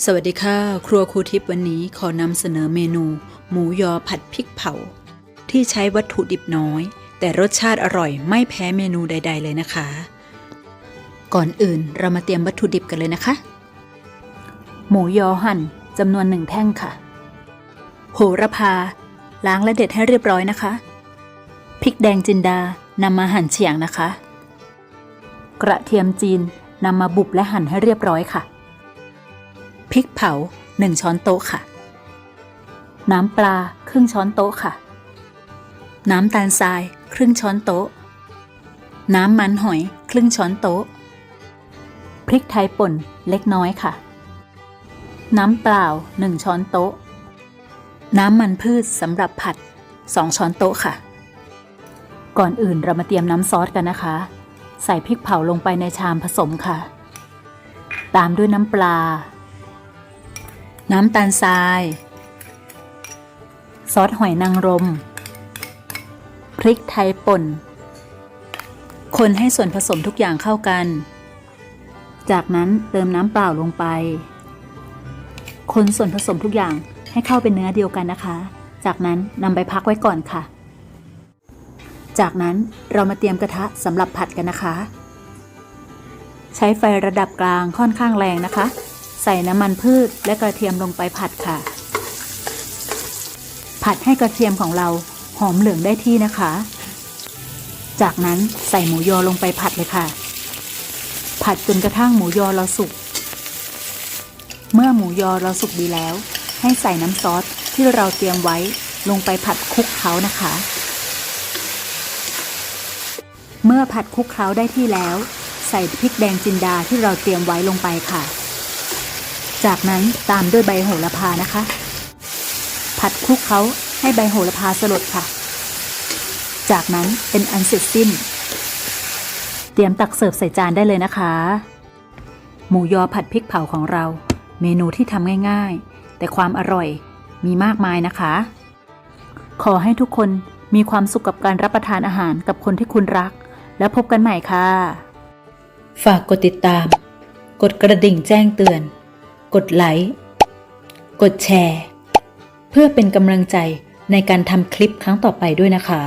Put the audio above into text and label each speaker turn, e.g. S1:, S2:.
S1: สวัสดีค่ะ ครัวครูทิพย์วันนี้ขอนำเสนอเมนู หมูยอผัดพริกเผา ที่ใช้วัตถุดิบน้อย แต่รสชาติอร่อยไม่แพ้เมนูใด ๆ เลยนะคะ ก่อนอื่นเรามาเตรียมวัตถุดิบกันเลยนะคะ หมูยอหั่นจำนวนหนึ่งแท่งค่ะ โหระพา ล้างและเด็ดให้เรียบร้อยนะคะ พริกแดงจินดานำมาหั่นเฉียงนะคะ กระเทียมจีนนำมาบุบและหั่นให้เรียบร้อยค่ะ พริกเผา 1 ช้อนโต๊ะค่ะ น้ำปลาครึ่งช้อนโต๊ะค่ะ น้ำตาลทรายครึ่งช้อนโต๊ะ น้ำมันหอยครึ่งช้อนโต๊ะ พริกไทยป่นเล็กน้อยค่ะ น้ำเปล่า 1 ช้อนโต๊ะ น้ำมันพืชสำหรับผัด 2 ช้อนโต๊ะค่ะ ก่อนอื่นเรามาเตรียมน้ำซอสกันนะคะ ใส่พริกเผาลงไปในชามผสมค่ะ ตามด้วยน้ำปลา น้ำตาลทราย ซอสหอยนางรม พริกไทยป่น คนให้ส่วนผสมทุกอย่างเข้ากัน จากนั้นเติมน้ำเปล่าลงไป คนส่วนผสมทุกอย่างให้เข้าเป็นเนื้อเดียวกันนะคะ จากนั้นนำไปพักไว้ก่อนค่ะ จากนั้นเรามาเตรียมกระทะสำหรับผัดกันนะคะ ใช้ไฟระดับกลางค่อนข้างแรงนะคะ ใส่น้ำมันพืชและกระเทียมลงไปผัดค่ะ ผัดให้กระเทียมของเราหอมเหลืองได้ที่นะคะ จากนั้นใส่หมูยอลงไปผัดเลยค่ะ ผัดจนกระทั่งหมูยอเราสุก เมื่อหมูยอเราสุกดีแล้ว ให้ใส่น้ำซอสที่เราเตรียมไว้ลงไปผัดคลุกเคล้านะคะ เมื่อผัดคลุกเคล้าได้ที่แล้ว ใส่พริกแดงจินดาที่เราเตรียมไว้ลงไปค่ะ จากนั้นตามด้วยใบโหระพานะคะ ผัดคลุกเคล้าให้ใบโหระพาสลดค่ะ จากนั้นเป็นอันเสร็จสิ้น เตรียมตักเสิร์ฟใส่จานได้เลยนะคะ หมูยอผัดพริกเผาของเรา เมนูที่ทำง่ายๆ แต่ความอร่อยมีมากมายนะคะ ขอให้ทุกคนมีความสุขกับการรับประทานอาหารกับคนที่คุณรัก แล้วพบกันใหม่ค่ะ ฝากกดติดตาม กดกระดิ่งแจ้งเตือน กดไลค์ กดแชร์ เพื่อเป็นกำลังใจในการทำคลิปครั้งต่อไปด้วยนะคะ